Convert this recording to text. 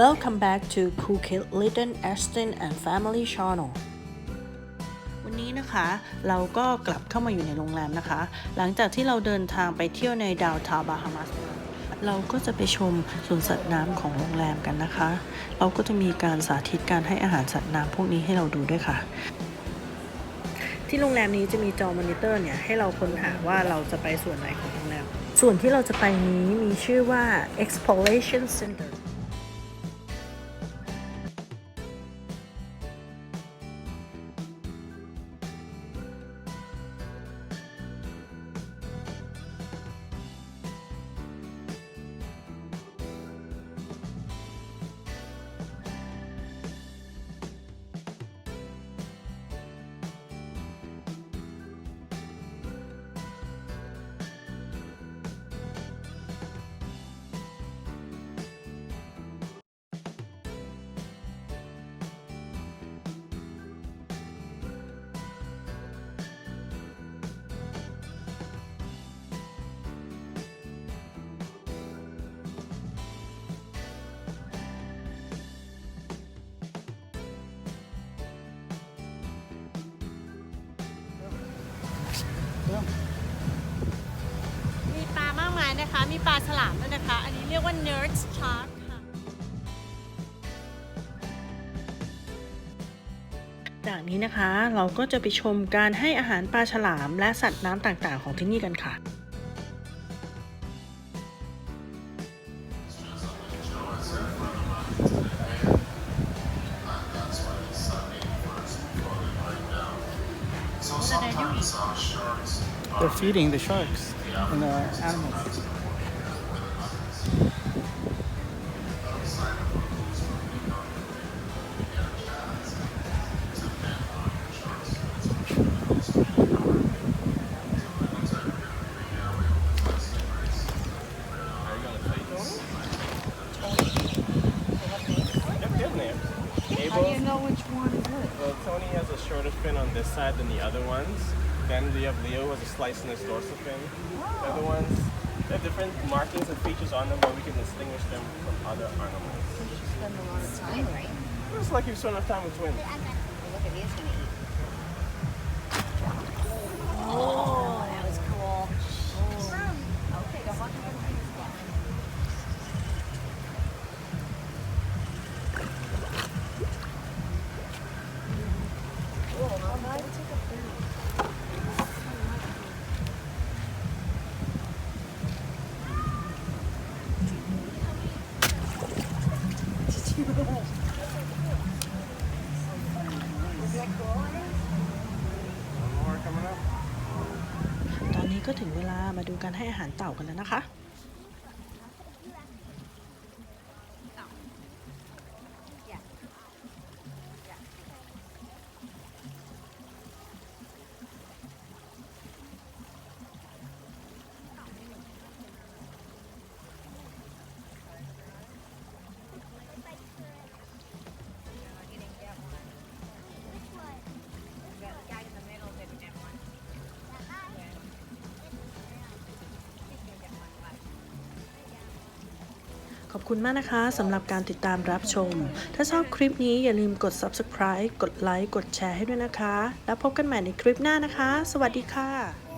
Welcome back to Phuket Little Aston and Family Channel วันนี้นะคะเราก็กลับเข้ามาอยู่ในโรงแรมนะคะ หลังจากที่เราเดินทางไปเที่ยวในดาวทาวบาฮามัสเราก็จะไปชมสวนสัตว์น้ำของโรงแรมกันนะคะ เราก็จะมีการสาธิตการให้อาหารสัตว์น้ำพวกนี้ให้เราดูด้วยค่ะ ที่โรงแรมนี้จะมีจอมอนิเตอร์เนี่ยให้เราค้นหาว่าเราจะไปส่วนไหนของโรงแรม ส่วนที่เราจะไปนี้มีชื่อว่า Exploration Center มีปลามากมายนะคะ มีปลาฉลามด้วยนะคะ อันนี้เรียกว่า nerd shark ค่ะจากนี้นะคะเราก็จะไปชมการให้อาหารปลาฉลามและสัตว์น้ำต่างๆ ของที่นี่กันค่ะ They're feeding the sharks and the animals. Has a shorter fin on this side than the other ones. Then we have Leo has a slice in his dorsal fin. The other ones, they have different markings and features on them where we can distinguish them from other animals. You Spend a lot of time, right? It's like you spend enough time with twins. ก็ถึงเวลามาดูการให้อาหารเต่ากันแล้วนะคะ ขอบคุณมากนะคะสำหรับการติดตามรับชม ถ้าชอบคลิปนี้อย่าลืมกด subscribe กดไลค์ กดแชร์ให้ด้วยนะคะ แล้วพบกันใหม่ในคลิปหน้านะคะ สวัสดีค่ะ